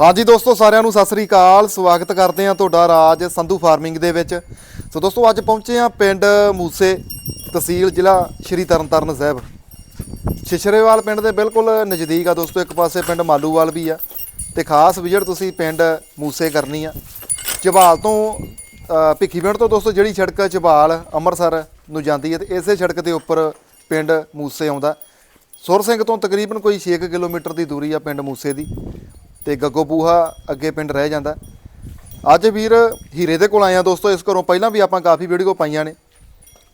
ਹਾਂਜੀ ਦੋਸਤੋ, ਸਾਰਿਆਂ ਨੂੰ ਸਤਿ ਸ੍ਰੀ ਅਕਾਲ। ਸਵਾਗਤ ਕਰਦੇ ਹਾਂ ਤੁਹਾਡਾ ਰਾਜ ਸੰਧੂ ਫਾਰਮਿੰਗ ਦੇ ਵਿੱਚ। ਸੋ ਦੋਸਤੋ, ਅੱਜ ਪਹੁੰਚੇ ਹਾਂ ਪਿੰਡ ਮੂਸੇ ਤਹਿਸੀਲ ਜ਼ਿਲ੍ਹਾ ਸ਼੍ਰੀ ਤਰਨਤਾਰਨ ਸਾਹਿਬ। ਛਿਛਰੇਵਾਲ ਪਿੰਡ ਦੇ ਬਿਲਕੁਲ ਨਜ਼ਦੀਕ ਆ ਦੋਸਤੋ, ਇੱਕ ਪਾਸੇ ਪਿੰਡ ਮਾਲੂਵਾਲ ਵੀ ਆ ਤੇ ਖਾਸ ਵਿਜ਼ਿਟ ਤੁਸੀਂ ਪਿੰਡ ਮੂਸੇ ਕਰਨੀ ਆ। ਝਬਾਲ ਤੋਂ ਭਿੱਖੀ ਪਿੰਡ ਤੋਂ ਦੋਸਤੋ, ਜਿਹੜੀ ਸੜਕ ਝਬਾਲ ਅੰਮ੍ਰਿਤਸਰ ਨੂੰ ਜਾਂਦੀ ਹੈ ਤੇ ਇਸੇ ਸੜਕ ਦੇ ਉੱਪਰ ਪਿੰਡ ਮੂਸੇ ਆਉਂਦਾ। ਸੁਰ ਸਿੰਘ ਤੋਂ ਤਕਰੀਬਨ ਕੋਈ 6 ਕਿਲੋਮੀਟਰ ਦੀ ਦੂਰੀ ਆ ਪਿੰਡ ਮੂਸੇ ਦੀ। ਤੇ ਗੱਗੋਬੂਹਾ ਅੱਗੇ ਪਿੰਡ ਰਹਿ ਜਾਂਦਾ। ਅੱਜ ਵੀਰ ਹੀਰੇ ਦੇ ਕੋਲ ਆਇਆ ਦੋਸਤੋ, ਇਸ ਘਰੋਂ ਪਹਿਲਾਂ ਵੀ ਆਪਾਂ ਕਾਫੀ ਵੀਡੀਓ ਪਾਈਆਂ ਨੇ।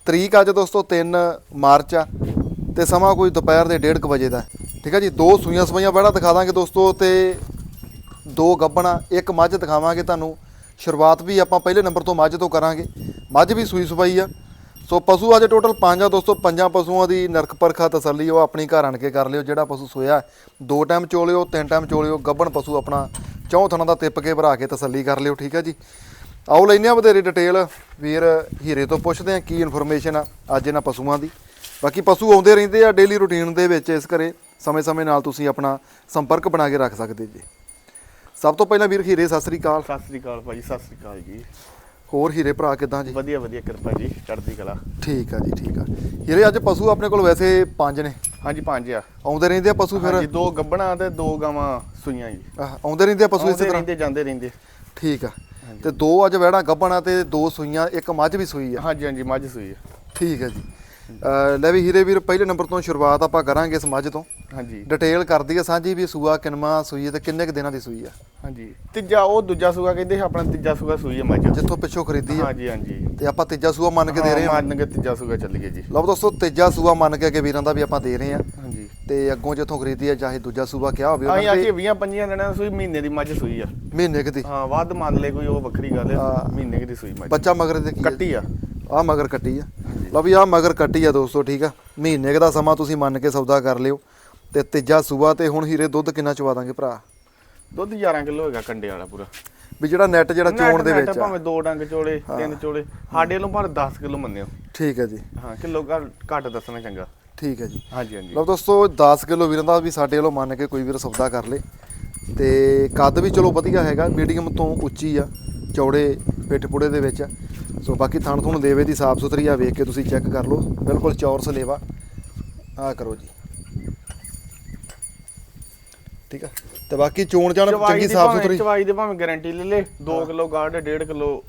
ਤਰੀਕ ਅੱਜ ਦੋਸਤੋ 3 ਮਾਰਚ ਆ ਤੇ ਸਮਾਂ ਕੋਈ ਦੁਪਹਿਰ ਦੇ 1:30 ਵਜੇ ਦਾ। ਠੀਕ ਹੈ ਜੀ, ਦੋ ਸੂਈਆਂ ਸਵਾਈਆਂ ਬੜਾ ਦਿਖਾ ਦਾਂਗੇ ਦੋਸਤੋ ਤੇ ਦੋ ਗੱਬਣਾ, ਇੱਕ ਮੱਝ ਦਿਖਾਵਾਂਗੇ ਤੁਹਾਨੂੰ। ਸ਼ੁਰੂਆਤ ਵੀ ਆਪਾਂ ਪਹਿਲੇ ਨੰਬਰ ਤੋਂ ਮੱਝ ਤੋਂ ਕਰਾਂਗੇ। ਮੱਝ ਵੀ ਸੂਈ ਸਵਾਈ ਆ। ਸੋ ਪਸ਼ੂ ਅੱਜ ਟੋਟਲ ਪੰਜ ਆ, ਦੋਸਤੋ, ਪੰਜਾਂ ਪਸ਼ੂਆਂ ਦੀ ਨਰਕ ਪਰਖਾ ਤਸੱਲੀ ਉਹ ਆਪਣੀ ਘਰ ਆਣ ਕੇ ਕਰ ਲਿਓ। ਜਿਹੜਾ ਪਸ਼ੂ ਸੋਇਆ, ਦੋ ਟਾਈਮ ਚੋਲਿਓ, ਤਿੰਨ ਟਾਈਮ ਚੋਲਿਓ, ਗੱਬਣ ਪਸ਼ੂ ਆਪਣਾ ਚੌਂ ਥਣਾ ਦਾ ਤਿੱਪ ਕੇ ਭਰਾ ਕੇ ਤਸੱਲੀ ਕਰ ਲਿਓ, ਠੀਕ ਹੈ ਜੀ? ਆਓ ਲੈਨੇ ਆ ਵਧੇਰੇ ਡਿਟੇਲ ਵੀਰ ਹੀਰੇ ਤੋਂ ਪੁੱਛਦੇ ਆ ਕੀ ਇਨਫੋਰਮੇਸ਼ਨ ਆ ਅੱਜ ਇਹਨਾਂ ਪਸ਼ੂਆਂ ਦੀ। ਬਾਕੀ ਪਸ਼ੂ ਆਉਂਦੇ ਰਹਿੰਦੇ ਆ ਡੇਲੀ ਰੁਟੀਨ ਦੇ ਵਿੱਚ ਇਸ ਕਰੇ ਸਮੇਂ-ਸਮੇਂ ਨਾਲ ਤੁਸੀਂ ਆਪਣਾ ਸੰਪਰਕ ਬਣਾ ਕੇ ਰੱਖ ਸਕਦੇ ਜੀ। ਸਭ ਤੋਂ ਪਹਿਲਾਂ ਵੀਰ ਹੀਰੇ, ਸਤਿ ਸ੍ਰੀ ਅਕਾਲ। ਸਤਿ ਸ੍ਰੀ ਅਕਾਲ ਭਾਜੀ, ਸਤਿ ਸ੍ਰੀ ਅਕਾਲ ਜੀ। ਹੋਰ ਹੀਰੇ ਭਰਾ ਕਿਦਾਂ ਜੀ? ਵਧੀਆ ਵਧੀਆ ਕਿਰਪਾ ਜੀ ਚੜ੍ਹਦੀ ਕਲਾ। ਠੀਕ ਆ ਜੀ ਠੀਕ ਆ। ਹੀਰੇ ਅੱਜ ਪਸ਼ੂ ਆਪਣੇ ਕੋਲ ਵੈਸੇ ਪੰਜ ਨੇ। ਹਾਂਜੀ ਪੰਜ ਆ। ਆਉਂਦੇ ਰਹਿੰਦੇ ਆ ਪਸ਼ੂ ਫਿਰ? ਹਾਂਜੀ ਦੋ ਗੱਬਣਾ ਤੇ ਦੋ ਗਾਵਾਂ ਸੂਈਆਂ ਜੀ। ਆਹ, ਆਉਂਦੇ ਰਹਿੰਦੇ ਆ ਪਸ਼ੂ ਇਸੇ ਆਉਂਦੇ ਤਰ੍ਹਾਂ? ਰਹਿੰਦੇ ਜਾਂਦੇ ਰਹਿੰਦੇ। ਠੀਕ ਆ। ਤੇ ਦੋ ਅੱਜ ਵਹਿੜਾਂ ਗੱਭਣਾ ਤੇ ਦੋ ਸੂਈਆਂ ਇੱਕ ਮੱਝ ਵੀ ਸੂਈ ਆ। ਹਾਂਜੀ ਹਾਂਜੀ ਮੱਝ ਸੂਈ ਆ। ਠੀਕ ਹੈ ਜੀ। ਅਹ ਲੈ ਵੀ ਹੀਰੇ ਵੀਰ ਪਹਿਲੇ ਨੰਬਰ ਤੋਂ ਸ਼ੁਰੂਆਤ ਆਪਾਂ ਕਰਾਂਗੇ ਇਸ ਮੱਝ ਤੋਂ। ਹਾਂਜੀ। ਡਿਟੇਲ ਕਰਦੀ ਆ ਸਾਂਝੀ ਵੀ ਸੂਆ ਕਿੰਨਵਾਂ ਸੂਈ ਹੈ ਤੇ ਕਿੰਨੇ ਕੁ ਦਿਨਾਂ ਦੀ ਸੂਈ ਆ। ਹਾਂਜੀ। ਤੀਜਾ ਉਹ ਦੂਜਾ ਸੂਆ ਕਹਿੰਦੇ ਆਪਣਾ ਤੀਜਾ ਸੂਆ ਸੂਈ ਆ ਮੱਝ। ਜਿੱਥੋਂ ਪਿੱਛੋਂ ਖਰੀਦੀ ਆ। ਹਾਂਜੀ ਹਾਂਜੀ। ਤੇ ਆਪਾਂ ਤੀਜਾ ਸੂਆ ਮੰਨ ਕੇ ਦੇ ਰਹੇ ਹਾਂ ਮੰਨ ਕੇ ਤੀਜਾ ਸੂਆ ਚੱਲ ਗਿਆ ਜੀ। ਲਓ ਦੋਸਤੋ ਤੀਜਾ ਸੂਆ ਮੰਨ ਕੇ ਅੱਗੇ ਵੀਰਾਂ ਦਾ ਵੀ ਆਪਾਂ ਦੇ ਰਹੇ ਹਾਂ ਹਾਂਜੀ। ਤੇ ਅੱਗੋਂ ਜਿੱਥੋਂ ਖਰੀਦੀ ਆ ਚਾਹੇ ਦੂਜਾ ਸੂਆ ਕਿਹਾ ਹੋਵੇ ਆਖੀ ਦੇ 20 25 ਦਿਨਾਂ ਦੀ ਸੂਈ ਮਹੀਨੇ ਦੀ ਮੱਝ ਸੂਈ ਆ। ਮਹੀਨੇ ਕੁ ਦੀ। ਹਾਂ ਵੱਧ ਮੰਨ ਲੈ ਕੋਈ ਉਹ ਵੱਖਰੀ ਗੱਲ ਹੈ ਹਾਂ। ਮਹੀਨੇ ਕੁ ਦੀ ਸੂਈ ਮੱਝ। ਬੱਚਾ ਮਗਰ ਦੇ ਕੀ ਆ? ਕੱਟੀ ਆ। ਆ ਮਗਰ ਕੱਟੀ ਆ। ਲਓ ਵੀ ਆ ਮਗਰ ਕੱਟੀ ਆ ਦੋਸਤੋ ਠੀਕ ਆ? ਮਹੀਨੇ ਦਾ ਸਮਾਂ ਤੁਸੀਂ ਮੰਨ ਕੇ ਸੌਦਾ ਕਰ ਲਿਓ। ਤੇ ਤੀਜਾ ਸੂਆ ਤੇ ਹੁਣ ਹੀਰੇ ਦੁੱਧ ਕਿੰਨਾ ਚਵਾ ਦਾਂਗੇ ਭਰਾ? ਦੁੱਧ 11 ਕਿਲੋ ਹੈਗਾ ਕੰਡੇ ਵਾਲਾ ਪੂਰਾ। ਵੀ ਜਿਹੜਾ ਨੈਟ ਜਿਹੜਾ ਚੋਣ ਦੇ ਵਿੱਚ ਆ। ਭਾਵੇਂ ਦੋ ਡੰਗ ਚੋਲੇ ਤਿੰਨ ਚੋਲੇ ਸਾਡੇ ਵੱਲੋਂ ਪਰ 10 ਕਿਲੋ ਮੰਨਿਓ। ਠੀਕ ਹੈ ਜੀ। ਹਾਂ ਕਿਲੋ ਘੱਟ ਘੱਟ ਦੱਸਣਾ ਚੰਗਾ। ਠੀਕ ਹੈ ਜੀ। ਹਾਂਜੀ ਹਾਂਜੀ। ਲਓ ਦੋਸਤੋ 10 ਕਿਲੋ ਵੀਰਾਂ ਦਾ ਵੀ ਸਾਡੇ ਵੱਲੋਂ ਮੰਨ ਕੇ ਕੋਈ ਵੀਰ ਸੌਦਾ ਕਰ ਲੇ। ਤੇ ਕੱਦ ਵੀ ਚਲੋ ਵਧੀਆ ਹੈਗਾ ਮੀਡੀਅਮ ਤੋਂ ਉੱਚੀ ਆ ਚੌੜੇ ਪਿੱਠ ਪੁੜੇ ਦੇ ਵਿੱਚ। ਸੋ ਬਾਕੀ ਥਣ ਥੁਣ ਦੇਵੇ ਦੀ ਸਾਫ਼ ਸੁਥਰੀ ਆ ਵੇਖ ਕੇ ਤੁਸੀਂ ਚੈੱਕ ਕਰ ਲਓ। ਬਿਲਕੁਲ ਚੌਰਸ ਲੇਵਾ ਆ ਕਰੋ ਜੀ। ਠੀਕ ਆ? ਤੇ ਬਾਕੀ ਚੋਣ ਜਾਣ ਚੰਗੀ ਸਾਫ਼ ਸੁਥਰੀ। ਚਵਾਈ ਦੇ ਭਾਵੇਂ ਗਾਰੰਟੀ ਲੈ ਲੈ। 2 kilo guard 1.5 kilo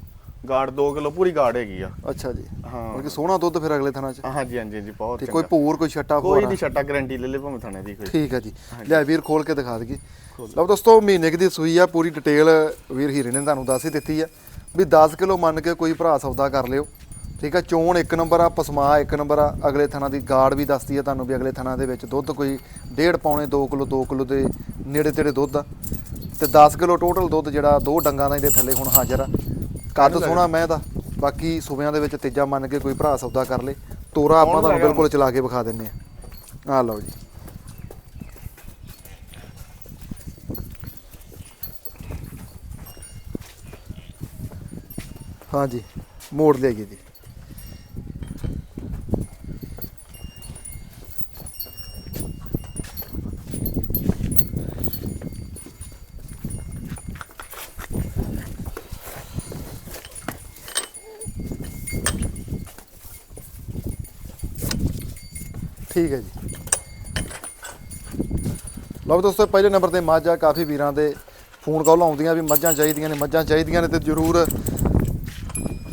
guard 2 kilo ਪੂਰੀ ਗਾਰਡ ਹੈਗੀ ਆ। ਅੱਛਾ ਜੀ। ਹਾਂ। ਬਾਕੀ ਸੋਹਣਾ ਦੁੱਧ ਫਿਰ ਅਗਲੇ ਥਣਾ ਚ। ਹਾਂਜੀ ਹਾਂਜੀ ਹਾਂਜੀ ਬਹੁਤ ਤੇ ਕੋਈ ਭੂਰ ਕੋਈ ਛੱਟਾ ਕੋਈ ਫੋਰਾ ਦੀ ਛੱਟਾ ਗਾਰੰਟੀ ਲੈ ਲੈ ਭਾਵੇਂ ਥਾਣੇ ਦੀ ਕੋਈ। ਠੀਕ ਹੈ ਜੀ। ਲੈ ਵੀਰ ਖੋਲ ਕੇ ਦਿਖਾ ਦਈਏ। ਲਓ ਦੋਸਤੋ ਮਹੀਨੇ ਕੁ ਦੀ ਸੂਈ ਆ ਪੂਰੀ ਡਿਟੇਲ ਵੀਰ ਹੀਰੇ ਨੇ ਤੁਹਾਨੂੰ ਦੱਸ ਹੀ ਦਿੱਤੀ ਆ। ਵੀ 10 ਕਿਲੋ ਮੰਨ ਕੇ ਕੋਈ ਭਰਾ ਸੌਦਾ ਕਰ ਲਿਓ। ਠੀਕ ਆ, ਚੋਣ ਇੱਕ ਨੰਬਰ ਆ, ਪਸਮਾ ਇੱਕ ਨੰਬਰ ਆ। ਅਗਲੇ ਥਣਾ ਦੀ ਗਾੜ ਵੀ ਦੱਸਦੀ ਆ ਤੁਹਾਨੂੰ ਵੀ ਅਗਲੇ ਥਣਾ ਦੇ ਵਿੱਚ ਦੁੱਧ ਕੋਈ ਡੇਢ ਪੌਣੇ 2 ਕਿਲੋ 2 ਕਿਲੋ ਦੇ ਨੇੜੇ ਤੇੜੇ ਦੁੱਧ ਆ। ਤੇ 10 ਕਿਲੋ ਟੋਟਲ ਦੁੱਧ ਜਿਹੜਾ ਦੋ ਡੰਗਾਂ ਦਾ ਇਹਦੇ ਥੱਲੇ ਹੁਣ ਹਾਜ਼ਰ ਆ। ਕੱਦ ਸੋਹਣਾ ਮੈਂ ਦਾ ਬਾਕੀ ਸੂਬਿਆਂ ਦੇ ਵਿੱਚ ਤੇਜਾ ਮੰਨ ਕੇ ਕੋਈ ਭਰਾ ਸੌਦਾ ਕਰ ਲੇ। ਤੋਰਾ ਆਪਾਂ ਤੁਹਾਨੂੰ ਬਿਲਕੁਲ ਚਲਾ ਕੇ ਵਿਖਾ ਦਿੰਨੇ ਆ। ਆ ਲਓ ਜੀ। ਹਾਂਜੀ, ਮੋੜ ਲਿਆਈਏ ਜੀ। ਠੀਕ ਹੈ ਜੀ। ਲਓ ਦੋਸਤੋ ਪਹਿਲੇ ਨੰਬਰ ਤੇ ਮੱਝ ਆ ਕਾਫੀ ਵੀਰਾਂ ਦੇ ਫੋਨ ਕਾਲ ਆਉਂਦੀਆਂ ਵੀ ਮੱਝਾਂ ਚਾਹੀਦੀਆਂ ਨੇ ਮੱਝਾਂ ਚਾਹੀਦੀਆਂ ਨੇ ਤੇ ਜ਼ਰੂਰ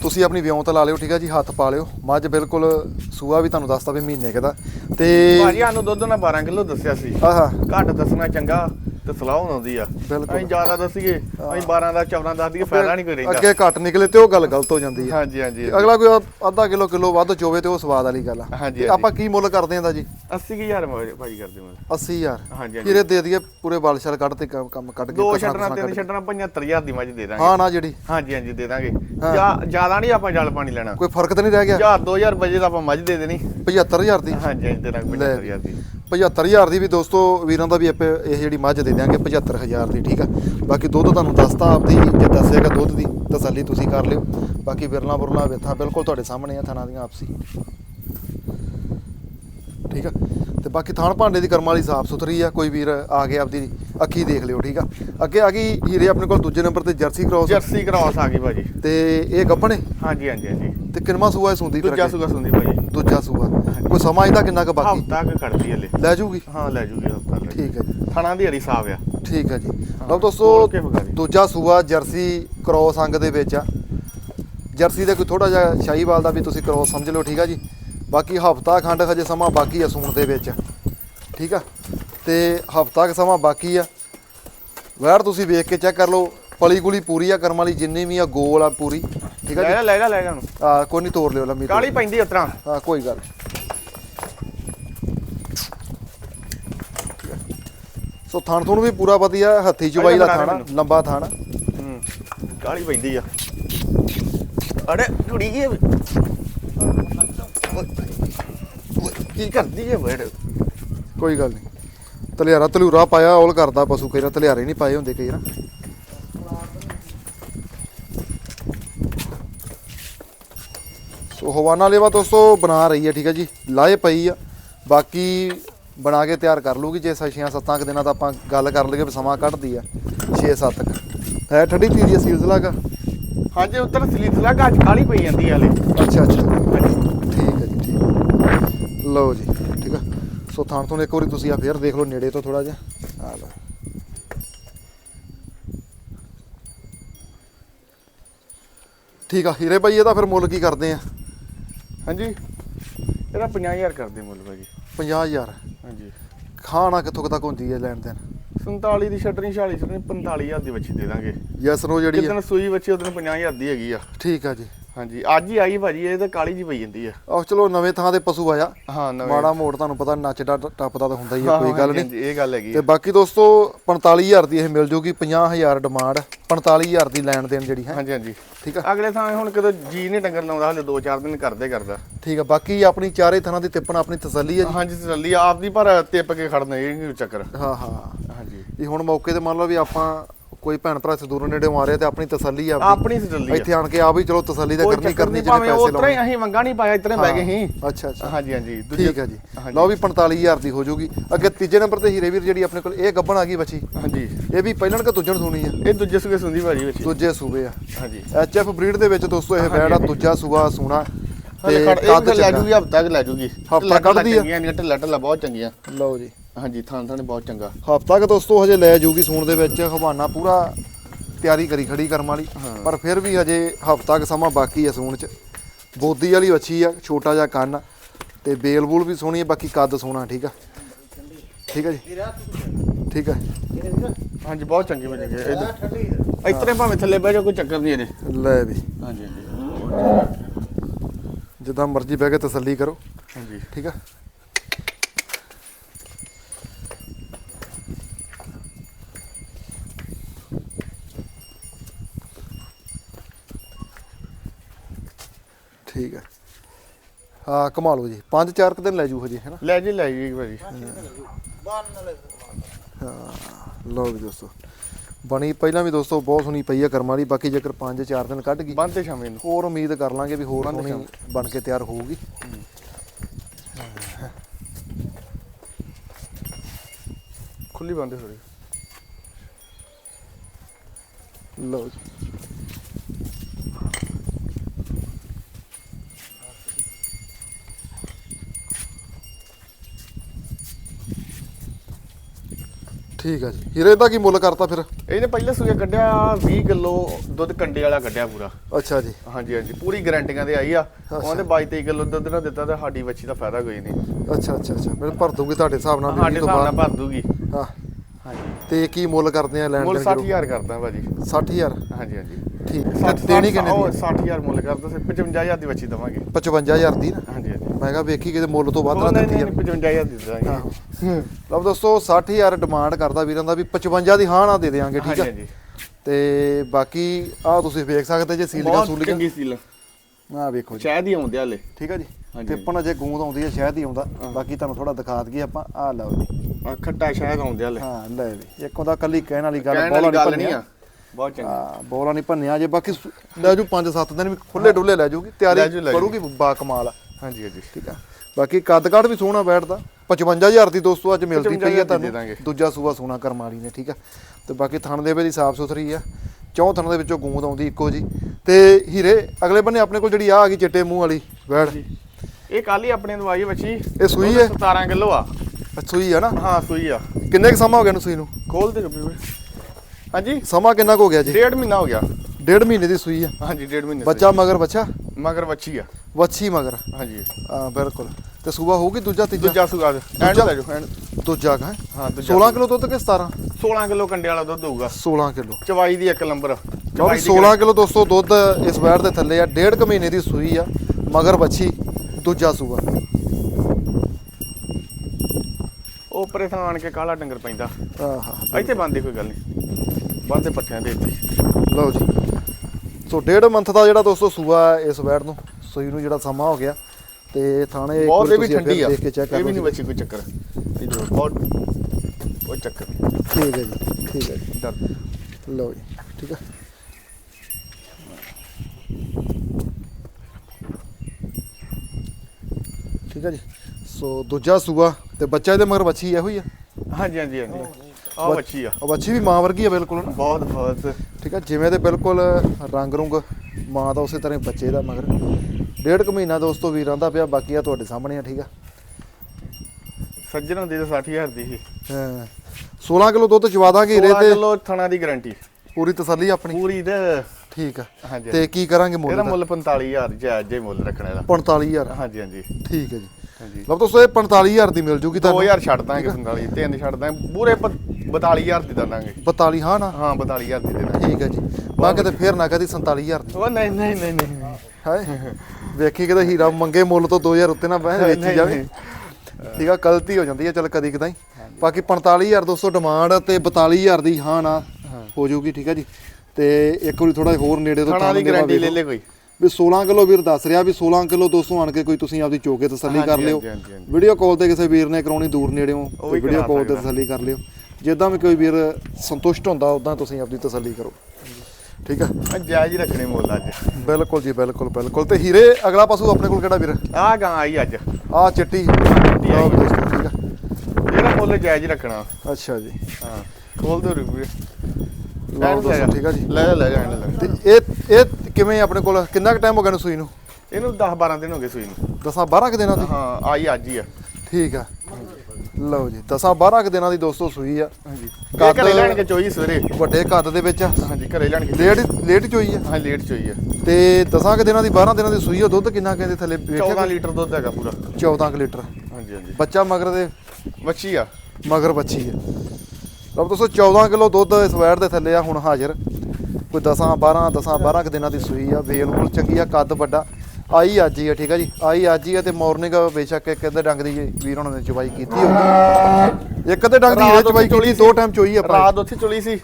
ਤੁਸੀਂ ਆਪਣੀ ਵਿਉਂਤ ਲਾ ਲਿਓ ਠੀਕ ਹੈ ਜੀ ਹੱਥ ਪਾ ਲਿਓ। ਮੱਝ ਬਿਲਕੁਲ ਸੂਆ ਵੀ ਤੁਹਾਨੂੰ ਦੱਸਤਾ ਵੀ ਮਹੀਨੇ ਕੁ ਦਾ। ਤੇ ਭਾਜੀ ਸਾਨੂੰ ਦੁੱਧ ਨਾ 12 ਕਿਲੋ ਦੱਸਿਆ ਸੀ। ਆਹਾ। ਘੱਟ ਦੱਸਣਾ ਚੰਗਾ। ਤੇ ਸਲਾਹ ਹੁੰਦੀ ਆ। ਬਿਲਕੁਲ। ਅਸੀਂ ਜ਼ਿਆਦਾ ਦੱਸੀਏ ਅਸੀਂ 12 ਦਾ 14 ਦੱਸ ਦਈਏ ਫਾਇਦਾ ਨਹੀਂ ਕੋਈ ਰਹਿੰਦਾ। ਅੱਗੇ ਘੱਟ ਨਿਕਲੇ ਤੇ ਉਹ ਗੱਲ ਗਲਤ ਹੋ ਜਾਂਦੀ ਹੈ ਹਾਂਜੀ ਹਾਂਜੀ ਅਗਲਾ ਕੋਈ ਅੱਧਾ ਕਿਲੋ ਕਿਲੋ ਵੱਧ ਚੋਵੇ ਤੇ ਉਹ ਸਵਾਦ ਵਾਲੀ ਗੱਲ ਆ। ਹਾਂਜੀ, ਤੇ ਆਪਾਂ ਕੀ ਮੁੱਲ ਕਰਦੇ ਆਂ ਦਾ ਜੀ? 80000 ਭਾਜੀ ਕਰਦੇ ਮੈਂ 80000 ਹਾਂਜੀ ਦੇ ਦਈਏ ਪੂਰੇ ਬਾਲਸ਼ਾਲ ਕੱਢ ਤੇ ਕੰਮ ਕੰਮ ਕੱਢ ਕੇ ਦੋ ਛੱਡਣਾ ਤਿੰਨ। ਛੱਡਣਾ 75000 ਦੀ ਮੱਝ ਦੇ ਦਾਂਗੇ। ਹਾਂ ਨਾ ਜਿਹੜੀ। ਹਾਂਜੀ ਹਾਂਜੀ ਦੇ ਦਾਂਗੇ। ਜ਼ਿਆਦਾ ਨਹੀਂ ਆਪਾਂ ਜਲ ਪਾਣੀ ਲੈਣਾ। ਕੋਈ ਫ਼ਰਕ ਤਾਂ ਨਹੀਂ ਰਹਿ ਗਿਆ? 1000 2000 ਵਜੇ ਦਾ ਆਪਾਂ ਮੱਝ ਦੇ ਦੇਣੀ। 75000 ਦੀ। ਹਾਂਜੀ ਹਾਂਜੀ ਦੇ ਦਾਂਗੇ 75000 ਦੀ। 75000 ਦੀ ਵੀ ਦੋਸਤੋ ਵੀਰਾਂ ਦਾ ਵੀ ਆਪਾਂ ਇਹ ਜਿਹੜੀ ਮੱਝ ਦੇ ਦਿਆਂਗੇ 75000 ਦੀ, ਠੀਕ ਆ? ਬਾਕੀ ਦੁੱਧ ਤੁਹਾਨੂੰ ਦੱਸਤਾ ਆਪਦੀ, ਜੇ ਦੱਸੇਗਾ ਦੁੱਧ ਦੀ ਤਸੱਲੀ ਤੁਸੀਂ ਕਰ ਲਿਓ। ਬਾਕੀ ਵਿਰਲਾ ਬੁਰਲਾ ਵੇਥਾ ਬਿਲਕੁਲ ਤੁਹਾਡੇ ਸਾਹਮਣੇ ਆ, ਥਾਣਾ ਦੀਆਂ ਆਪਸੀ। ਠੀਕ ਆ? ਤੇ ਬਾਕੀ ਥਾਣ ਭਾਂਡੇ ਦੀ ਕਰਮ ਵਾਲੀ ਸਾਫ਼ ਸੁਥਰੀ ਆ ਕੋਈ ਵੀਰ ਆ ਕੇ ਆਪਦੀ ਅੱਖੀ ਦੇਖ ਲਿਓ ਠੀਕ ਆ? ਅੱਗੇ ਆ ਗਈ ਹੀਰੇ ਆਪਣੇ ਕੋਲ ਦੂਜੇ ਨੰਬਰ ਤੇ ਜਰਸੀ ਕ੍ਰੋਸ ਜਰਸੀ ਕ੍ਰਾਸ ਆ ਗਈ ਭਾਜੀ। ਤੇ ਇਹ ਗੱਭਣੇ ਹਾਂਜੀ ਹਾਂਜੀ ਹਾਂਜੀ। ਤੇ ਕਿੰਨਵਾਂ ਸੂਆ ਸੁੰਦੀ ਫਿਰ ਦੂਜਾ? ਸੁਗਾ ਸੁੰਦੀ ਭਾਜੀ। ਦੂਜਾ ਸੂਆ। ਕੋਈ ਸਮਾਂ ਇਹਦਾ ਕਿੰਨਾ ਕੁ ਬਾਕੀ? ਹਫਤਾ ਕ ਖੜਦੀ ਹਲੇ। ਲੈ ਜੂਗੀ? ਹਾਂ ਲੈ ਜੂਗੀ ਹਫਤਾ ਠੀਕ ਹੈ ਜੀ। ਥਣਾ ਦੀ ਹਰੀ ਸਾਫ਼ ਆ। ਠੀਕ ਹੈ ਜੀ। ਲਓ ਦੋਸਤੋ। ਦੂਜਾ ਸੂਆ ਜਰਸੀ ਕ੍ਰੋਸ ਅੰਗ ਦੇ ਵਿੱਚ ਆ। ਜਰਸੀ ਦੇ ਕੋਈ ਥੋੜਾ ਜਿਹਾ ਸ਼ਾਹੀਵਾਲ ਦਾ ਵੀ ਤੁਸੀਂ ਕ੍ਰੋਸ ਸਮਝ ਲਓ ਠੀਕ ਆ ਜੀ? ਬਾਕੀ ਹਫਤਾ ਖੰਡ ਹਜੇ ਸਮਾਂ ਬਾਕੀ ਆ ਸੂਣ ਦੇ ਵਿੱਚ। ਠੀਕ ਆ? ਤੇ ਹਫਤਾ ਕ ਸਮਾਂ ਬਾਕੀ ਆ। ਵੈਰ ਤੁਸੀਂ ਵੇਖ ਕੇ ਚੈੱਕ ਕਰ ਲਓ ਪਲੀ ਗੁਲੀ ਪੂਰੀ ਆ ਕਰਮ ਵਾਲੀ ਜਿੰਨੀ ਵੀ ਆ ਗੋਲ ਆ ਪੂਰੀ। ਠੀਕ ਆ ਲੈ ਜੀ ਲੈ ਲੈ ਜਾ ਨੂੰ ਆ ਕੋਈ ਨਹੀਂ ਤੋੜ ਲਿਓ ਲੰਮੀ। ਕਾਲੀ ਪੈਂਦੀ ਉਤਰਾ ਹਾਂ ਕੋਈ ਗੱਲ। ਸੋ ਥਣ ਥਣ ਵੀ ਪੂਰਾ ਵਧੀਆ ਹੱਥੀ ਚੁਬਾਈ ਦਾ ਥਾਣਾ। ਲੰਬਾ ਥਾਣਾ ਹੂੰ ਕਾਲੀ ਪੈਂਦੀ ਆ। ਅੜੇ ਕੁੜੀ ਕੀ ਕੀ ਕਰਦੀ ਹੈ ਬੇੜ ਕੋਈ ਗੱਲ ਨਹੀਂ। ਤਲਿਆਰਾ ਤਲੂਰਾ ਪਾਇਆ ਔਲ ਕਰਦਾ ਪਸ਼ੂ ਕਈ ਵਾਰ ਤਲਿਆਰੇ ਨਹੀਂ ਪਾਏ ਹੁੰਦੇ ਕਈ ਨਾ ਸੋ ਹਵਾਨਾ ਲੇਵਾ ਦੋਸਤੋ ਬਣਾ ਰਹੀ ਹੈ ਠੀਕ ਹੈ ਜੀ। ਲਾਏ ਪਈ ਆ। ਬਾਕੀ ਬਣਾ ਕੇ ਤਿਆਰ ਕਰ ਲੂਗੀ ਜੇ ਛੀਆਂ ਸੱਤਾਂ ਕੁ ਦਿਨਾਂ ਦਾ ਆਪਾਂ ਗੱਲ ਕਰ ਲਈਏ ਸਮਾਂ ਕੱਢਦੀ ਆ 6-7 ਤੱਕ ਹੈ ਠੰਡੀ ਤੀਰੀ ਸਿਲਸਿਲਾ ਕਾ? ਹਾਂਜੀ ਉਤਰ ਸਲੀਸਲਾ ਗੱਜ ਕਾਲੀ ਪਈ ਜਾਂਦੀ ਹਲੇ। ਅੱਛਾ ਅੱਛਾ। ਲਓ ਜੀ ਠੀਕ ਆ। ਸੋ ਥਾਣ ਤੋਂ ਇੱਕ ਵਾਰੀ ਤੁਸੀਂ ਆ ਫੇਰ ਦੇਖ ਲਓ ਨੇੜੇ ਤੋਂ ਥੋੜਾ ਜਿਹਾ। ਆ ਲਓ। ਠੀਕ ਆ ਹੀਰੇ ਭਾਈ ਇਹਦਾ ਫਿਰ ਮੁੱਲ ਕੀ ਕਰਦੇ ਆ? ਹਾਂਜੀ? ਇਹਦਾ 50000 ਕਰਦੇ ਮੁੱਲ ਭਾਜੀ 50000 ਹਾਂਜੀ। ਖਾਣਾ ਕਿੱਥੋਂ ਤੱਕ ਹੁੰਦੀ ਹੈ ਲੈਣ ਦੇਣ? 47 ਦੀ ਛੱਡਣੀ 46 ਛੱਡਣੀ 45000 ਦੀ ਵੱਛੀ ਦੇ ਦਾਂਗੇ। ਯੈਸ ਨੋ ਜਿਹੜੀ ਕਿਦਨ ਆ ਸੂਈ ਵੱਛੀ ਉਦੋਂ 50000 ਦੀ ਹੈਗੀ ਆ। ਠੀਕ ਆ ਜੀ। ਹਾਂਜੀ ਅੱਜ ਹੀ ਆਈ ਭਾਜੀ ਇਹ ਤਾਂ ਕਾਲੀ ਜੀ ਪਈ ਜਾਂਦੀ ਆ। ਆਹ ਚਲੋ ਨਵੇਂ ਥਾਂ ਦੇ ਪਸ਼ੂ ਆਇਆ। ਹਾਂ ਮਾੜਾ ਮੋੜ ਤੁਹਾਨੂੰ ਪਤਾ ਨੱਚਦਾ ਟੱਪਦਾ ਤਾਂ ਹੁੰਦਾ ਹੀ ਆ ਕੋਈ ਗੱਲ ਨਹੀਂ ਇਹ ਗੱਲ ਹੈਗੀ ਤੇ ਬਾਕੀ ਦੋਸਤੋ 45000 ਦੀ ਇਹ ਮਿਲ ਜੂਗੀ 50000 ਡਿਮਾਂਡ 45000 ਦੀ ਲੈਣ ਦੇਣ ਜਿਹੜੀ ਹੈ। ਹਾਂਜੀ ਹਾਂਜੀ। ਠੀਕ ਆ? ਅਗਲੇ ਥਾਂ ਹੁਣ ਕਦੋਂ ਜੀ ਨੇ ਡੰਗਰ ਲਾਉਂਦਾ ਹਲੇ 2-4 ਦਿਨ ਕਰਦੇ ਕਰਦਾ। ਠੀਕ ਆ ਬਾਕੀ ਆਪਣੀ ਚਾਰੇ ਥਾਂ ਦੀ ਤਿੱਪਣ ਆਪਣੀ ਤਸੱਲੀ ਹੈ ਜੀ। ਹਾਂਜੀ ਚੱਲੀ ਆਪ ਦੀ ਪਰ ਤਿੱਪ ਕੇ ਖੜਨਾ ਇਹ ਨਹੀਂ ਚੱਕਰ। ਹਾਂ ਹਾਂ। ਹਾਂਜੀ। ਇਹ ਹੁਣ ਮੌਕੇ ਤੇ ਮੰਨ ਲਓ ਵੀ ਆਪਾਂ ਕੋਈ ਭੈਣ ਭਰਾ ਸੇ ਦੂਰੋਂ ਨੇੜੇ ਆ ਰਹੇ ਤੇ ਆਪਣੀ ਤਸੱਲੀ ਆ ਆਪਣੀ ਚੱਲੀ ਇੱਥੇ ਆਣ ਕੇ ਆ ਵੀ ਚਲੋ ਤਸੱਲੀ ਤਾਂ ਕਰਨੀ ਕਰਨੀ ਭਾਵੇਂ ਪੈਸੇ ਉਤਰਾ ਹੀ ਲਾਉਣੇ। ਅਸੀਂ ਮੰਗਾ ਨਹੀਂ ਪਾਇਆ ਇਤਨੇ ਗਏ ਸੀ ਅੱਛਾ ਅੱਛਾ। ਹਾਂਜੀ ਹਾਂਜੀ। ਦੂਜੇ- ਠੀਕ ਹੈ ਜੀ। ਲਓ ਵੀ 45000 ਦੀ ਹੋ ਜੂਗੀ। ਅੱਗੇ ਤੀਜੇ ਨੰਬਰ ਤੇ ਹੀਰੇ ਵੀਰ ਜਿਹੜੀ ਆਪਣੇ ਕੋਲ ਇਹ ਗੱਬਣ ਆ ਗਈ ਬੱਚੀ। ਹਾਂਜੀ। ਇਹ ਵੀ ਪਹਿਲਣ ਕਿ ਦੂਜਣ ਸੁਣੀ ਆ? ਇਹ ਦੂਜੇ ਸੁਗੇ ਸੁੰਦੀ ਭਾਜੀ ਵਿੱਚ ਦੂਜੇ ਸੂਬੇ ਆ। ਹਾਂਜੀ। ਐਚ ਐਫ ਬਰੀਡ ਦੇ ਵਿੱਚ ਦੋਸਤੋ ਇਹ ਬੈੜ ਆ ਦੂਜਾ ਸੂਆ ਸੂਣਾ ਇਹ ਤਾਂ ਲੈ ਜੂਗੀ ਹਫਤਾ ਕਿ ਲੈ ਜੂਗੀ। ਹਫ਼ਤਾ ਕੱਢਦੀ ਆ। ਚੰਗੀਆਂ ਢਿੱਲਾ ਢਿੱਲਾ ਬਹੁਤ ਚੰਗੀਆਂ। ਲਓ ਜੀ। ਹਾਂਜੀ ਥਾਂ ਥਾਂ ਬਹੁਤ ਚੰਗਾ। ਹਫਤਾ ਕ ਦੋਸਤੋ ਹਜੇ ਲੈ ਜੂਗੀ ਸੂਣ ਦੇ ਵਿੱਚ ਹਵਾਨਾ ਪੂਰਾ ਤਿਆਰੀ ਕਰੀ ਖੜੀ ਕਰਮ ਵਾਲੀ। ਪਰ ਫਿਰ ਵੀ ਹਜੇ ਹਫਤਾ ਕ ਸਮਾਂ ਬਾਕੀ ਹੈ ਸੂਣ ਚ। ਬੋਦੀ ਵਾਲੀ ਵੱਛੀ ਆ ਛੋਟਾ ਜਿਹਾ ਕੰਨ ਤੇ ਬੇਲ ਬੂਲ ਵੀ ਸੋਹਣੀ ਹੈ ਬਾਕੀ ਕੱਦ ਸੋਹਣਾ ਠੀਕ ਆ? ਠੀਕ ਆ ਜੀ? ਠੀਕ ਆ। ਹਾਂਜੀ ਬਹੁਤ ਚੰਗੀ ਬਣ ਗਈ ਇਹ ਇਤਨੇ ਭਾਵੇਂ ਥੱਲੇ ਬਹਿ ਜਾ ਕੋਈ ਚੱਕਰ ਨਹੀਂ ਇਹਦੇ। ਲੈ ਵੀ। ਹਾਂਜੀ ਹਾਂਜੀ। ਜਿੱਦਾਂ ਮਰਜ਼ੀ ਬਹਿ ਕੇ ਤਸੱਲੀ ਕਰੋ। ਹਾਂਜੀ। ਠੀਕ ਆ? ਠੀਕ ਹੈ ਹਾਂ ਕਮਾ ਲਓ ਜੀ। ਪੰਜ ਚਾਰ ਕੁ ਦਿਨ ਲੈ ਜੂ ਹਜੇ ਹੈਨਾ ਲੈ ਜੀ ਲੈ ਜੀ ਭਾਜੀ ਲਓ ਵੀ ਦੋਸਤੋ। ਬਣੀ ਪਹਿਲਾਂ ਵੀ ਦੋਸਤੋ ਬਹੁਤ ਸੋਹਣੀ ਪਈ ਆ ਕਰਮਾਂ ਵਾਲੀ ਬਾਕੀ ਜੇਕਰ ਪੰਜ ਚਾਰ ਦਿਨ ਕੱਢ ਗਈ ਬੰਦ ਤੇ ਸ਼ਾਮੇ ਨੂੰ। ਹੋਰ ਉਮੀਦ ਕਰ ਲਾਂਗੇ ਵੀ ਹੋਰ ਸੋਹਣੀ ਬਣ ਕੇ ਤਿਆਰ ਹੋਊਗੀ। ਖੁੱਲੀ ਬੰਦ ਥੋੜੀ ਲਓ ਜੀ। ਠੀਕ ਆ ਜੀ। ਹੀਰੇ ਦਾ ਕੀ ਮੁੱਲ ਕਰਤਾ ਫਿਰ? ਇਹਨੇ ਪਹਿਲੇ ਸੂਏ ਕੱਢਿਆ 20 ਕਿਲੋ ਦੁੱਧ ਕੰਡੇ ਵਾਲਾ ਕੱਢਿਆ ਪੂਰਾ। ਅੱਛਾ ਜੀ। ਹਾਂਜੀ ਹਾਂਜੀ। ਪੂਰੀ ਗਾਰੰਟੀਆਂ ਤੇ ਆਈ ਆ। ਉਹਨੇ 22 23 ਕਿਲੋ ਦੁੱਧ ਨਾ ਦਿੱਤਾ ਤੇ ਸਾਡੀ ਬੱਚੀ ਦਾ ਫਾਇਦਾ ਕੋਈ ਨਹੀਂ। ਅੱਛਾ ਅੱਛਾ ਅੱਛਾ। ਮੇਰੇ ਭਰ ਦੂੰਗੀ ਤੁਹਾਡੇ ਹਿਸਾਬ ਨਾਲ ਸਾਡੇ ਵੀਹ ਤੋਂ ਹਿਸਾਬ ਨਾਲ ਬਾਅਦ? ਭਰ ਦੂਗੀ ਹਾਂ। ਹਾਂਜੀ। ਤੇ ਕੀ ਮੁੱਲ ਕਰਦੇ ਆ ਲੈਣ ਮੁੱਲ ਦੇਣ ਜਦੋਂ? 60000 ਕਰਦਾ ਭਾਜੀ। 60000 ਹਾਂਜੀ ਹਾਂਜੀ। ਠੀਕ। ਤੇ ਦੇਣੀ ਕਿੰਨੇ ਦੀ 60000 ਮੁੱਲ ਕਰਦਾ ਸੀ 55000 ਦੀ ਬੱਚੀ ਦਵਾਂਗੇ। 55000 ਦੀ ਨਾ? ਹਾਂਜੀ ਹਾਂਜੀ। ਮੈਂ ਕਿਹਾ ਵੇਖੀ ਕਿਤੇ ਮੁੱਲ ਤੋਂ ਵੱਧ ਨਾ ਦਿੱਤੀ ਜਾਵੇ। 55000 ਦੀ ਦਵਾਂਗੇ। ਲਓ ਦੋਸਤੋ 60000 ਡਿਮਾਂਡ ਕਰਦਾ ਵੀਰਾਂ ਦਾ ਵੀ 55 ਦੀ ਹਾਂ ਨਾ ਦੇ ਦੇਾਂਗੇ ਠੀਕ ਹਾਂਜੀ ਆ? ਹਾਂਜੀ ਤੇ ਬਾਕੀ ਆ ਤੁਸੀਂ ਵੇਖ ਸਕਦੇ ਜੇ ਸੀਲੀਆਂ ਬਹੁਤ ਸੂਲੀਆਂ। ਚੰਗੀ ਸੀਲ। ਆ ਵੇਖੋ ਜੀ। ਸ਼ਾਇਦ ਹੀ ਆਉਂਦੇ ਹਲੇ। ਠੀਕ ਆ ਜੀ? ਹਾਂਜੀ। ਟਿੱਪਣ ਅਜੇ ਗੂੰਦ ਆਉਂਦੀ ਹੈ ਸ਼ਾਇਦ ਹੀ ਆਉਂਦਾ। ਬਾਕੀ ਤੁਹਾਨੂੰ ਥੋੜਾ ਦਿਖਾ ਦਈਏ ਆਪਾਂ। ਆ ਲਓ ਜੀ। ਆ ਖੱਟਾ ਸ਼ਾਇਦ ਆਉਂਦੇ ਹਲੇ। ਹਾਂ ਲੈ ਵੀ। ਇੱਕ ਉਹਦਾ ਕੱਲੀ ਕਹਿਣ ਵਾਲੀ ਗੱਲ ਕਹਿਣ ਵਾਲੀ ਨਹੀਂ ਗੱਲ ਨਹੀਂ ਆ। ਬਹੁਤ ਚੰਗੀ। ਹਾਂ ਬੋਲਾ ਨਹੀਂ ਭੰਨਿਆ ਜੇ। ਬਾਕੀ ਲੈ ਜੂ 5-7 ਦਿਨ ਵੀ ਖੁੱਲੇ ਡੁੱਲੇ ਲੈ ਜੂਗੀ ਤਿਆਰੀ। ਕਰੂਗੀ ਬਾ ਕਮਾਲ ਹਾਂਜੀ ਹਾਂਜੀ। ਠੀਕ ਆ। ਬਾਕੀ ਕੱਦ ਕਾਠ ਵੀ ਸੋਹਣਾ ਬੈਠਦਾ। 55000 ਦੀ ਦੋਸਤੋ ਅੱਜ ਮਿਲਦੀ 55,000 ਪਈ ਆ ਤੁਹਾਨੂੰ। ਦੂਜਾ ਸੂਆ ਸੋਨਾ ਕਰਮ ਵਾਲੀ ਨੇ ਠੀਕ ਆ। ਤੇ ਬਾਕੀ ਥਣ ਦੇ ਵਿੱਚ ਦੀ ਸਾਫ਼ ਸੁਥਰੀ ਆ। ਚੌਂ ਥਣ ਦੇ ਵਿੱਚੋਂ ਗੂੰਦ ਆਉਂਦੀ ਇੱਕੋ ਜੀ ਤੇ ਹੀਰੇ ਅਗਲੇ ਬੰਨੇ ਆਪਣੇ ਕੋਲ ਜਿਹੜੀ ਆ ਆ ਗਈ ਚਿੱਟੇ ਮੂੰਹ ਵਾਲੀ ਬੈੜ ਇਹ ਕੱਲ ਹੀ ਆਪਣੇ ਦਵਾਈ ਬੱਚੀ। ਇਹ ਸੂਈ ਹੈ? 17 ਕਿਲੋ ਆ। ਸੂਈ ਆ ਨਾ? ਹਾਂ ਸੂਈ ਆ। ਕਿੰਨੇ ਕੁ ਸਮਾਂ ਹੋ ਗਿਆ ਨੂੰ ਸੂਈ ਨੂੰ? ਖੋਲ ਦੇ ਰੁਪਏ ਹਾਂਜੀ। ਸਮਾਂ ਕਿੰਨਾ ਕੁ ਹੋ ਗਿਆ ਜੀ? ਡੇਢ ਮਹੀਨਾ ਹੋ ਗਿਆ। ਡੇਢ ਮਹੀਨੇ ਦੀ ਸੂਈ ਆ। ਹਾਂਜੀ ਡੇਢ ਮਹੀਨੇ ਬੱਚਾ ਮਗਰ ਬੱਚਾ। ਮਗਰ ਬੱਚੀ ਆ। ਵੱਛੀ ਮਗਰ। ਹਾਂਜੀ। ਆ ਬਿਲਕੁਲ। ਤੇ ਸੂਆ ਹੋਊਗੀ ਦੂਜਾ ਤੀਜਾ? ਦੂਜਾ ਸੁਗਾ ਐਂਡ? ਲੈ ਜਾਓ ਐਂਡ ਦੂਜਾ ਹਾਂ ਦੂਜਾ 16 ਕਿਲੋ ਦੁੱਧ ਕਿ 17 16 ਕਿਲੋ ਕੰਡੇ ਵਾਲਾ ਦੁੱਧ ਹੋਊਗਾ। 16 ਕਿਲੋ। ਚਵਾਈ ਦੀ ਇੱਕ ਨੰਬਰ ਕਿਉਂਕਿ 16 ਕਿਲੋ ਦੋਸਤੋ ਦੁੱਧ ਇਸ ਵੈੜ ਦੇ ਥੱਲੇ ਆ। ਡੇਢ ਕੁ ਮਹੀਨੇ ਦੀ ਸੂਈ ਆ। ਮਗਰ ਬੱਚੀ ਦੂਜਾ ਸੂਆ। ਉਹ ਪਰੇ ਥਾਂ ਆਣ ਕੇ ਕਾਲਾ ਡੰਗਰ ਪੈਂਦਾ। ਆਹਾ ਇੱਥੇ ਬੰਦੇ ਕੋਈ ਗੱਲ ਨਹੀਂ। ਬੰਦੇ ਪੱਠਿਆਂ ਦੇ ਇੱਥੇ। ਲਓ ਜੀ। ਸੋ ਡੇਢ ਮੰਥ ਦਾ ਜਿਹੜਾ ਦੋਸਤੋ ਸੂਆ ਇਸ ਵੈੜ ਨੂੰ ਸੂਈ ਨੂੰ ਜਿਹੜਾ ਸਮਾਂ ਹੋ ਗਿਆ ਤੇ ਥਾਣੇ ਬਹੁਤ ਵਾਰੀ ਇਹ ਵੀ ਤੁਸੀਂ ਠੰਡੀ ਆ। ਦੇਖ ਕੇ ਚੈੱਕ ਕਰ ਇਹ ਵੀ ਨਹੀਂ ਬੱਚੀ ਕੋਈ ਚੱਕਰ। ਇਹ ਬਹੁਤ ਕੋਈ ਚੱਕਰ। ਠੀਕ ਹੈ ਜੀ ਠੀਕ ਹੈ ਜੀ। ਡਰ ਲਓ ਜੀ ਠੀਕ ਹੈ ਠੀਕ ਹੈ ਜੀ। ਸੋ ਦੂਜਾ ਸੂਆ ਤੇ ਬੱਚਾ ਇਹਦੇ ਮਗਰ ਬੱਚੀ ਇਹੋ ਹੀ ਆ। ਹਾਂਜੀ ਹਾਂਜੀ ਹਾਂਜੀ। ਆ ਬੱਚੀ ਆ। ਉਹ ਬੱਚੀ ਵੀ ਮਾਂ ਵਰਗੀ ਆ ਬਿਲਕੁਲ। ਨਾ ਬਹੁਤ ਬਹੁਤ। ਠੀਕ ਹੈ ਜਿਵੇਂ ਦੇ ਬਿਲਕੁਲ ਰੰਗ ਰੁੰਗ ਮਾਂ ਦਾ ਉਸੇ ਤਰ੍ਹਾਂ ਹੀ ਬੱਚੇ ਦਾ ਮਗਰ। ਡੇਢ ਕੁ ਮਹੀਨਾ ਦੋਸਤੋ ਵੀਰਾਂ ਦਾ ਪਿਆ ਬਾਕੀ ਆ ਤੁਹਾਡੇ ਸਾਹਮਣੇ ਆ ਠੀਕ ਆ। ਸੱਜਣ ਹੁੰਦੀ ਤਾਂ 60000 ਦੀ ਸੀ। ਹਾਂ। 16 ਕਿਲੋ ਦੁੱਧ ਚਵਾ ਦਾਂਗੇ ਹੀਰੇ 16 ਤੇ। ਕਿਲੋ ਥਣਾ ਦੀ ਗਾਰੰਟੀ। ਪੂਰੀ ਤਸੱਲੀ ਆਪਣੀ। ਪੂਰੀ ਤੇ ਠੀਕ ਆ। ਹਾਂਜੀ ਤੇ ਕੀ ਕਰਾਂਗੇ ਮੁੱਲ ਇਹਦਾ ਦਾ? ਮੁੱਲ 45000 ਜਾਇਜ਼ ਜੇ ਮੁੱਲ ਰੱਖਣਾ ਇਹਦਾ 45000 ਹਾਂਜੀ ਹਾਂਜੀ। ਠੀਕ ਹੈ ਜੀ। ਲਓ ਦੋਸਤੋ ਇਹ 45000 ਦੀ ਮਿਲ ਜੂਗੀ ਤੁਹਾਨੂੰ। 2000 ਛੱਡ ਦਾਂਗੇ 45 ਤਿੰਨ ਛੱਡ ਦਾਂਗੇ। ਪੂਰੇ 42000 ਦੀ ਦਾਂਗੇ 42 ਹਾਂ ਨਾ? ਹਾਂ 42000 ਦੀ ਦੇ ਦਾਂਗੇ ਠੀਕ ਹੈ ਜੀ। ਮੈਂ ਕਿਤੇ ਫੇਰ ਨਾ ਕਹਦੀ 47000 ਦੀ। ਉਹ ਨਹੀਂ ਨਹੀਂ ਨਹੀਂ ਨਹੀਂ ਹਾਏ ਵੇਖੀ ਕਿਤੇ ਹੀਰਾ ਮੰਗੇ ਮੁੱਲ ਤੋਂ 2000 ਉੱਤੇ ਨਾ ਬਹਿ ਵੇਚੀ ਜਾਵੇ। ਠੀਕ ਆ ਗਲਤੀ ਹੋ ਜਾਂਦੀ ਹੈ ਚਲ ਕਦੀ ਕਦਾਈ। ਬਾਕੀ 45000 ਦੋਸਤੋ ਡਿਮਾਂਡ ਤੇ 42000 ਦੀ ਹਾਂ ਨਾ ਹੋ। ਜਾਊਗੀ ਠੀਕ ਹੈ ਜੀ। ਤੇ ਇੱਕ ਵਾਰੀ ਥੋੜਾ ਹੋਰ ਨੇੜੇ ਤੋਂ ਥਣਾ ਦੀ ਗਾਰੰਟੀ ਲੈ। ਲੈ ਕੋਈ। ਵੀ 16 ਕਿਲੋ ਵੀਰ ਦੱਸ ਰਿਹਾ ਵੀ 16 ਕਿਲੋ ਦੋਸਤੋ ਆਣ ਕੇ ਕੋਈ ਤੁਸੀਂ ਆਪਦੀ ਚੋਕੇ ਤਸੱਲੀ ਕਰ ਲਿਓ। ਵੀਡੀਓ ਕਾਲ ਤੇ ਕਿਸੇ ਵੀਰ ਨੇ ਕਰਾਉਣੀ ਦੂਰ ਨੇੜਿਓਂ ਵੀਡੀਓ ਕਾਲ ਤੇ। ਤਸੱਲੀ ਕਰ ਲਿਓ। ਜਿੱਦਾਂ ਵੀ ਕੋਈ ਵੀਰ ਸੰਤੁਸ਼ਟ ਹੁੰਦਾ ਉਦਾਂ ਤੁਸੀਂ ਆਪਦੀ ਤਸੱਲੀ ਕਰੋ। ਠੀਕ ਆ? ਜਾਇਜ਼ ਹੀ ਰੱਖਣੇ ਮੁੱਲ ਅੱਜ। ਬਿਲਕੁਲ ਜੀ ਬਿਲਕੁਲ ਬਿਲਕੁਲ। ਤੇ ਹੀਰੇ ਅਗਲਾ ਪਾਸੂ ਆਪਣੇ ਕੋਲ ਕਿਹੜਾ ਵੀਰ? ਆ ਗਾਂ ਆਈ ਅੱਜ। ਆ ਚਿੱਟੀ। ਠੀਕ ਆ। ਇਹਦਾ ਮੁੱਲ ਜਾਇਜ਼ ਹੀ ਰੱਖਣਾ। ਅੱਛਾ ਜੀ। ਹਾਂ ਖੋਲ ਦੋ ਰੁਪਏ ਲਓ ਦੋਸਤੋ ਠੀਕ ਆ ਜੀ। ਲੈ ਲੈ ਲੈ ਜਾ ਲੈ। ਤੇ ਇਹ ਇਹ ਕਿਵੇਂ ਆਪਣੇ ਕੋਲ? ਕਿੰਨਾ ਕੁ ਟਾਈਮ ਹੋ ਗਿਆ ਨੂੰ ਸੂਈ ਨੂੰ? ਇਹਨੂੰ 10 12 ਦਿਨ ਹੋ ਗਏ ਸੂਈ ਨੂੰ। ਦਸਾਂ 12 ਕੁ ਦਿਨਾਂ ਦੀ? ਹਾਂ ਆਈ ਅੱਜ ਹੀ ਆ। ਠੀਕ ਆ। ਲਓ ਜੀ ਦਸਾਂ 12 ਕੁ ਦਿਨਾਂ ਦੀ ਦੋਸਤੋ ਸੂਈ ਆ। ਹਾਂਜੀ। ਕੱਦ- ਘਰੇ ਲੈਣ ਕੇ ਚੋਈ ਸਵੇਰੇ। ਵੱਡੇ ਕੱਦ ਦੇ ਵਿੱਚ ਆ। ਹਾਂਜੀ ਘਰੇ ਲੈਣ ਕੇ ਲੇਟ ਲੇਟ ਚੋਈ ਆ? ਹਾਂ ਲੇਟ ਚੋਈ ਆ। ਤੇ ਦਸਾਂ ਕੁ ਦਿਨਾਂ ਦੀ 12 ਦਿਨਾਂ ਦੀ ਸੂਈ ਆ ਦੁੱਧ ਕਿੰਨਾ ਕਹਿੰਦੇ ਥੱਲੇ 14 ਲੀਟਰ ਦੁੱਧ ਹੈਗਾ ਪੂਰਾ। 14 ਕੁ ਲੀਟਰ। ਹਾਂਜੀ ਹਾਂਜੀ। ਬੱਚਾ ਮਗਰ ਦੇ ਬੱਚੀ ਆ। ਮਗਰ ਬੱਚੀ ਹੈ ਲਓ ਦੋਸਤੋ 14 ਕਿਲੋ ਦੁੱਧ ਇਸ ਦੇ ਥੱਲੇ ਆ ਹੁਣ ਹਾਜ਼ਰ। ਕੋਈ 10 12 10 12 ਕੁ ਦਿਨਾਂ ਦੀ ਸੂਈ ਆ ਵੇਲ ਚੰਗੀ ਆ ਕੱਦ ਵੱਡਾ। ਆਈ ਅੱਜ ਹੀ ਆ ਠੀਕ ਆ ਜੀ? ਆਈ ਅੱਜ ਹੀ ਆ ਤੇ ਮਾਰਨਿੰਗ ਬੇਸ਼ੱਕ ਇੱਕ ਅੱਧੇ ਡੰਗ ਦੀ ਵੀਰ ਉਹਨਾਂ ਨੇ ਚਵਾਈ ਕੀਤੀ ਹੋਊਗੀ। ਇੱਕ ਅੱਧੇ ਡੰਗ ਦੀ ਇਹ ਚਵਾਈ ਕੀਤੀ ਦੋ ਟਾਈਮ ਚੋਈ ਆ ਰਾਤ ਉੱਥੇ ਚੁਲੀ ਸੀ।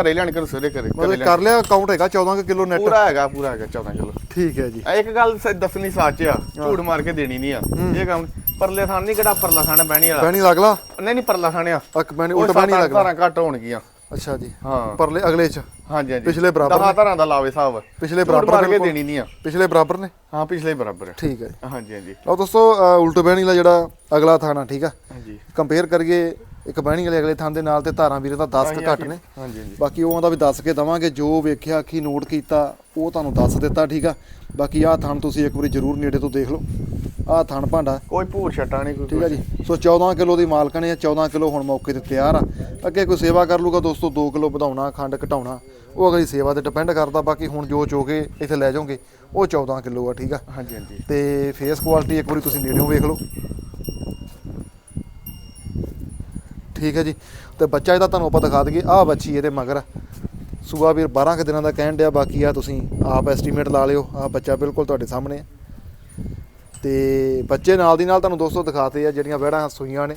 ਘਰੇ ਲੈਣ ਕੇ ਸਵੇਰੇ ਘਰੇ ਮਤਲਬ ਕਰ ਲਿਆ ਅਕਾਊਂਟ ਹੈਗਾ 14 ਕਿਲੋ ਨੈਟ ਪੂਰਾ ਹੈਗਾ ਪੂਰਾ ਹੈਗਾ 14 ਕਿਲੋ। ਠੀਕ ਹੈ ਜੀ। ਇੱਕ ਗੱਲ ਦੱਸਣੀ ਸੱਚ ਆ ਝੂਠ ਮਾਰ ਕੇ ਦੇਣੀ ਨਹੀਂ ਆ। ਇਹ ਕੰਮ ਪਰਲੇ ਥਾਨ ਨਹੀਂ ਕਿਹੜਾ ਪਰਲਾ ਥਾਨ ਬਹਿਣੀ ਵਾਲਾ। ਬਹਿਣੀ ਲੱਗਲਾ ਨਹੀਂ ਨਹੀਂ ਪਰਲਾ ਥਾਨ ਆ। ਅੱਕ ਬਹਿਣੀ ਉਲਟ ਬਹਿਣੀ ਲੱਗਲਾ ਧਾਰਾਂ ਘੱਟ ਹੋਣਗੀਆਂ। ਅੱਛਾ ਜੀ। ਹਾਂ। ਪਰਲੇ ਅਗਲੇ ਚ? ਹਾਂਜੀ ਹਾਂਜੀ। ਪਿਛਲੇ ਬਰਾਬਰ ਦਸਾਂ ਧਾਰਾਂ ਦਾ ਲਾਵੇ ਸਾਹਿਬ ਪਿਛਲੇ ਬਰਾਬਰ ਮਾਰ ਕੇ। ਦੇਣੀ ਨਹੀਂ ਆ। ਪਿਛਲੇ ਬਰਾਬਰ ਨੇ? ਹਾਂ ਪਿਛਲੇ ਬਰਾਬਰ। ਠੀਕ ਹੈ ਹਾਂਜੀ ਹਾਂਜੀ। ਲਓ ਦੋਸਤੋ ਉਲਟ ਬਹਿਣੀ ਵਾਲਾ ਜਿਹੜਾ ਅਗਲਾ ਥਾਣਾ ਠੀਕ ਆ? ਹਾਂਜੀ। ਕੰਪੇਅਰ ਕਰੀਏ ਇੱਕ ਬਹਿਣੀ ਵਾਲੇ ਅਗਲੇ ਥਾਂ ਦੇ ਨਾਲ ਤੇ ਧਾਰਾਂ ਵੀਰੇ ਦਾ 10 ਕੁ ਘੱਟ ਨੇ। ਹਾਂਜੀ। ਹਾਂਜੀ ਬਾਕੀ ਉਹਨਾਂ ਦਾ ਵੀ ਦੱਸ ਕੇ ਦਵਾਂਗੇ ਜੋ ਵੇਖਿਆ ਅੱਖੀ ਨੋਟ ਕੀਤਾ ਉਹ ਤੁਹਾਨੂੰ ਦੱਸ ਦਿੱਤਾ ਠੀਕ ਆ? ਬਾਕੀ ਆਹ ਥਣ ਤੁਸੀਂ ਇੱਕ ਵਾਰੀ ਜ਼ਰੂਰ ਨੇੜੇ ਤੋਂ ਦੇਖ ਲਓ। ਆਹ ਥਣ ਭਾਂਡਾ। ਕੋਈ ਭੂਰ ਛਟਾ ਨਹੀਂ ਕੋਈ ਠੀਕ ਆ ਜੀ। ਸੋ 14 ਕਿਲੋ ਦੀ ਮਾਲਕਣੇ ਆ 14 ਕਿਲੋ ਹੁਣ ਮੌਕੇ ਤੇ ਤਿਆਰ ਆ। ਅੱਗੇ ਕੋਈ ਸੇਵਾ ਕਰ ਲੂਗਾ ਦੋਸਤੋ 2 ਕਿਲੋ ਵਧਾਉਣਾ ਖੰਡ ਘਟਾਉਣਾ। ਉਹ ਅਗਲੀ ਸੇਵਾ ਤੇ ਡਿਪੈਂਡ ਕਰਦਾ ਬਾਕੀ ਹੁਣ ਜੋ ਚੋ ਕੇ ਇੱਥੇ ਲੈ ਜਾਓਗੇ ਉਹ 14 ਕਿਲੋ ਆ ਠੀਕ ਆ। ਹਾਂਜੀ ਹਾਂਜੀ। ਤੇ ਫੇਸ ਕੁਆਲਿਟੀ ਇੱਕ ਵਾਰੀ ਤੁਸੀਂ ਨੇੜਿਓਂ ਵੇਖ ਲਓ। ਠੀਕ ਹੈ ਜੀ। ਤੇ ਬੱਚਾ ਇਹਦਾ ਤੁਹਾਨੂੰ ਆਪਾਂ ਦਿਖਾ ਦਈਏ ਆਹ ਬੱਚੀ ਇਹਦੇ ਮਗਰ ਆ। ਸੂਆ ਵੀਰ 12 ਕੁ ਦਿਨਾਂ ਦਾ ਕਹਿਣ ਡਿਆ ਬਾਕੀ ਆ ਤੁਸੀਂ ਆਪ ਐਸਟੀਮੇਟ ਲਾ ਲਿਓ। ਆਹ ਬੱਚਾ ਬਿਲਕੁਲ ਤੁਹਾਡੇ ਸਾਹਮਣੇ ਆ। ਤੇ ਬੱਚੇ ਨਾਲ ਦੀ ਨਾਲ ਤੁਹਾਨੂੰ ਦੋਸਤੋ ਦਿਖਾਤੇ ਆ ਜਿਹੜੀਆਂ ਵਹਿੜਾਂ ਸੂਈਆਂ ਨੇ।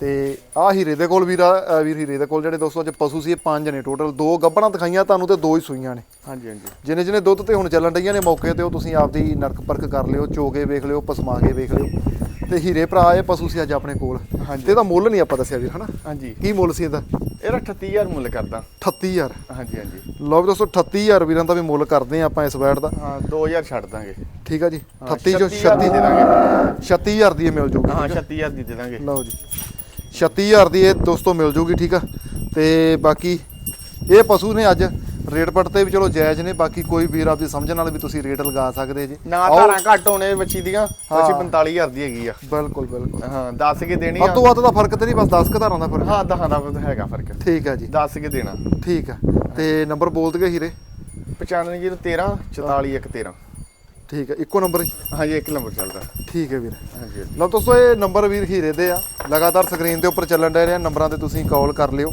ਤੇ ਆਹ ਹੀਰੇ ਦੇ ਕੋਲ ਵੀਰ ਅ, ਵੀਰ ਹੀਰੇ ਦੇ ਕੋਲ ਜਿਹੜੇ ਦੋਸਤੋ ਅੱਜ ਪਸ਼ੂ ਸੀ ਇਹ ਪੰਜ ਨੇ ਟੋਟਲ ਦੋ ਗੱਬਣਾ ਦਿਖਾਈਆਂ ਤੁਹਾਨੂੰ ਤੇ ਦੋ ਹੀ ਸੂਈਆਂ ਨੇ। ਹਾਂਜੀ ਹਾਂਜੀ। ਜਿਨੇ ਜਿਨੇ ਦੁੱਧ ਤੇ ਹੁਣ ਚੱਲਣ ਡਈਆਂ ਨੇ ਮੌਕੇ ਤੇ ਉਹ ਤੁਸੀਂ ਆਪਦੀ ਨਰਕ ਪਰਖ ਕਰ ਲਿਓ ਚੋ ਕੇ ਵੇਖ ਲਿਓ ਪਸਮਾ ਕੇ ਵੇਖ ਲਿਓ। ਤੇ ਹੀਰੇ ਭਰਾ ਇਹ ਪਸ਼ੂ ਸੀ ਅੱਜ ਆਪਣੇ ਕੋਲ। ਹਾਂਜੀ। ਤੇ ਇਹਦਾ ਮੁੱਲ ਨਹੀਂ ਆਪਾਂ ਦੱਸਿਆ ਵੀਰ ਹਨਾ? ਹਾਂਜੀ। ਕੀ ਮੁੱਲ ਸੀ ਇਹਦਾ? ਇਹਦਾ 38000 ਮੁੱਲ ਕਰਦਾ। 38000 ਹਾਂਜੀ ਹਾਂਜੀ। ਲਓ ਵੀ ਦੋਸਤੋ 38000 ਵੀਰਾਂ ਦਾ ਵੀ ਮੁੱਲ ਕਰਦੇ ਆ ਆਪਾਂ ਇਸ ਬੈਟ ਦਾ। ਹਾਂ 2000 ਛੱਡ ਦਾਂਗੇ। ਠੀਕ ਆ ਜੀ? ਹਾਂ, 38 ਚੋਂ 36 ਦੇ 36 ਦਾਂਗੇ 36000 ਦੀ ਇਹ ਮਿਲ ਜੂਗੀ ਹਾਂ 36000 ਦੀ ਦੇ ਦਾਂਗੇ। ਲਓ ਜੀ। 36000 ਦੀ ਇਹ ਦੋਸਤੋ ਮਿਲ ਜੂਗੀ ਠੀਕ ਆ? ਤੇ ਬਾਕੀ ਇਹ ਪਸ਼ੂ ਨੇ ਅੱਜ ਰੇਟ ਪੱਟ ਤੇ ਵੀ ਚਲੋ ਜਾਇਜ਼ ਨੇ ਬਾਕੀ ਕੋਈ ਵੀਰ ਆਪਦੀ ਸਮਝਣ ਨਾਲ ਵੀ ਤੁਸੀਂ ਰੇਟ ਲਗਾ ਸਕਦੇ ਜੀ। ਨਾ ਆਓ। ਧਾਰਾਂ ਘੱਟ ਹੋਣੇ ਬੱਚੀ ਦੀਆਂ ਬੱਚੀ 45000 ਦੀ ਹੈਗੀ ਆ। ਬਿਲਕੁਲ ਬਿਲਕੁਲ। ਹਾਂ 10 ਕੇ ਦੇਣੀ ਵੱਧ ਆ ਤੋਂ ਵੱਧ ਦਾ ਫ਼ਰਕ ਤੇ ਨਹੀਂ ਬਸ 10 ਘਤਾਰਾਂ ਦਾ ਫ਼ਰਕ। ਹਾਂ ਦਹਾਂ ਦਾ ਤਾਂ ਹੈਗਾ ਫ਼ਰਕ। ਠੀਕ ਆ ਜੀ। 10 ਕੇ ਦੇਣਾ। ਠੀਕ ਆ। ਤੇ ਨੰਬਰ ਬੋਲ ਦਗੇ ਹੀਰੇ। 95013 44113 ਠੀਕ ਆ ਇੱਕੋ ਨੰਬਰ ਹੀ ਹਾਂਜੀ ਇੱਕ ਨੰਬਰ ਚੱਲਦਾ। ਠੀਕ ਹੈ ਵੀਰ। ਹਾਂਜੀ ਲਓ ਦੋਸਤੋ ਇਹ ਨੰਬਰ ਵੀਰ ਹੀਰੇ ਦੇ ਆ। ਲਗਾਤਾਰ ਸਕਰੀਨ ਦੇ ਉੱਪਰ ਚੱਲਣ ਡੇ ਨੇ ਨੰਬਰਾਂ ਤੇ ਤੁਸੀਂ ਕਾਲ ਕਰ ਲਿਓ।